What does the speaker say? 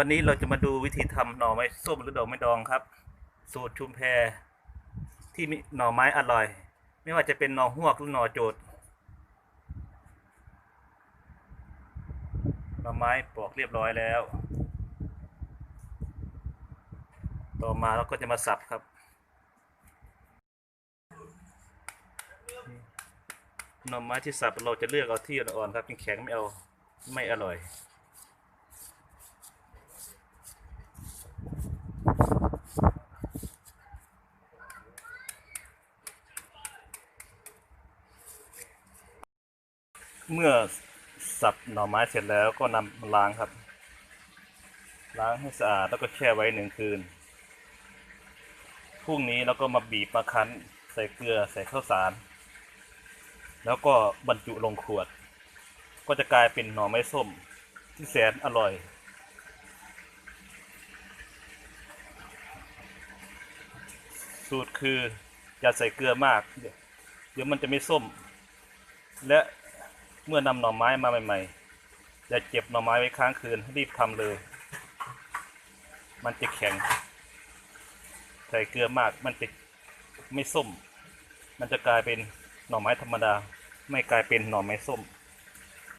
วันนี้เราจะมาดูวิธีทำหน่อไม้ส้มหรือดอกไม้ดองครับ สูตรชุมแพที่มีหน่อไม้อร่อย ไม่ว่าจะเป็นหน่อหวกหรือหน่อโจดหน่อไม้ปอกเรียบร้อยแล้ว ต่อมาเราก็จะมาสับครับหน่อไม้ที่สับเราจะเลือกเอาที่อ่อนๆครับแข็งไม่เอาไม่อร่อย เมื่อสับหน่อไม้เสร็จแล้วก็นำมาล้างครับ ล้างให้สะอาดแล้วก็แช่ไว้หนึ่งคืนพรุ่งนี้เราก็มาบีบมาคั้น ใส่เกลือใส่ข้าวสาร แล้วก็บรรจุลงขวด ก็จะกลายเป็นหน่อไม้ส้มที่แสนอร่อยสูตรคืออย่าใส่เกลือมาก เดี๋ยวเดี๋ยวมันจะไม่ส้ม และ เมื่อนำหน่อไม้มาใหม่ๆอย่าเก็บหน่อไม้ไว้ค้างคืนรีบทำเลย มันจะแข็งใส่เกลือมากมันจะไม่ส้ม มันจะกลายเป็นหน่อไม้ธรรมดา ไม่กลายเป็นหน่อไม้ส้ม